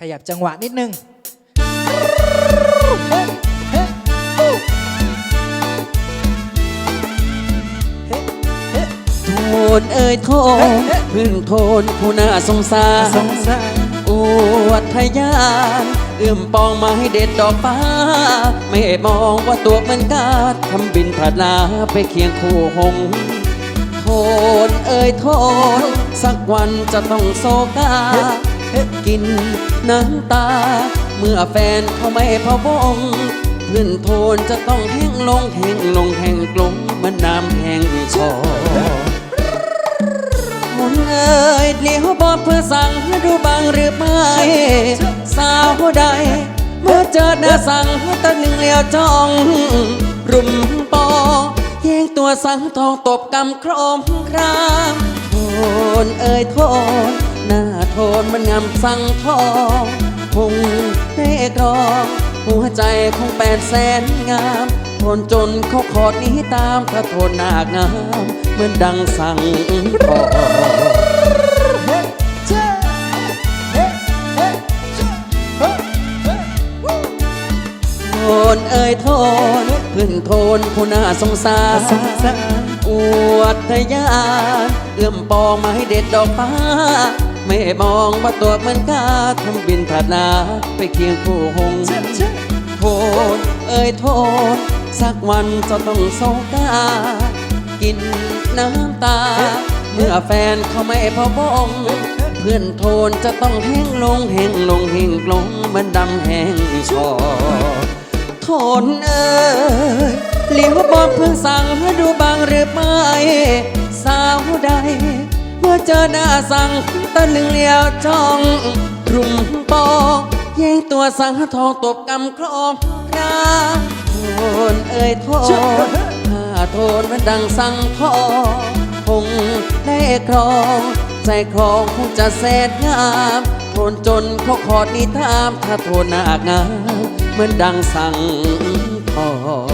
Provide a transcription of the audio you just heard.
ขยับจังหวะนิดนึงโทนเอ่ยโทนพึ่งโทนผู้น่าสงสารสงสารอวดทยานเอื้อมปองมาให้เด็ดดอกฟ้า ไม่มองว่าตัวเหมันกาดทำบินผานนาไปเคียงคู่หงโทนเอ่ยโทนสักวันจะต้องโศกา กินน้ำตา เมื่อแฟนเขาไม่พะวงพื้นโทนจะต้องแห้งลงแห้งลงแห้งกลงมันน้ำแห้งคอมุนเอ่ยเลี้ยวบอดเพื่อสั่งดูบางหรือไม่ สาวใด เมื่อเจอหน้าสั่งตะหนึ่งเลี้ยวจ้อง รุมปอแย่งตัวสังทองตบกำครมครามโทนเอ่ยโทน หน้าโทนมันงามสังทองคงได้กรองหัวใจของแปดแสนงามทนจนเขาขอดหนี้ตามถ้าโทนหนากงาม เหมือนดังสั่งทองโทนเอ่ยโทนพื้นโทนผู้น่าสงสารอวดทยานเอื้อมปองมาให้เด็ดดอกฟ้า ไม่มองว่าตัวเหมือนกาทำบินผ่านาไปเคียงคู่หงโทนเอ่ยโทนสักวันจะต้องโศกากินน้ำตา เมื่อแฟนเขาไม่พะวงเพื่อนโทนจะต้องแห้งลงแห้งลงแห้งลงมันดำแห้งชอโทนเอ่ยเลี้ยวบอกเพื่อสั่งให้ดูบางหรือไม่สาวใด เมื่อเจอหน้าสั่งตะลึงเลี้ยวจ้อง รุมปองแย่งตัวสั่งทองตบกำครองคราโทนเอ่ยโทนถ้าโทนมันดังสั่งทองคงได้ครอง ใจครองคงจะแสนงามโทนจนเขาขอดนิทาม ถ้าโทนหนากงามเหมือนดังสั่งทอง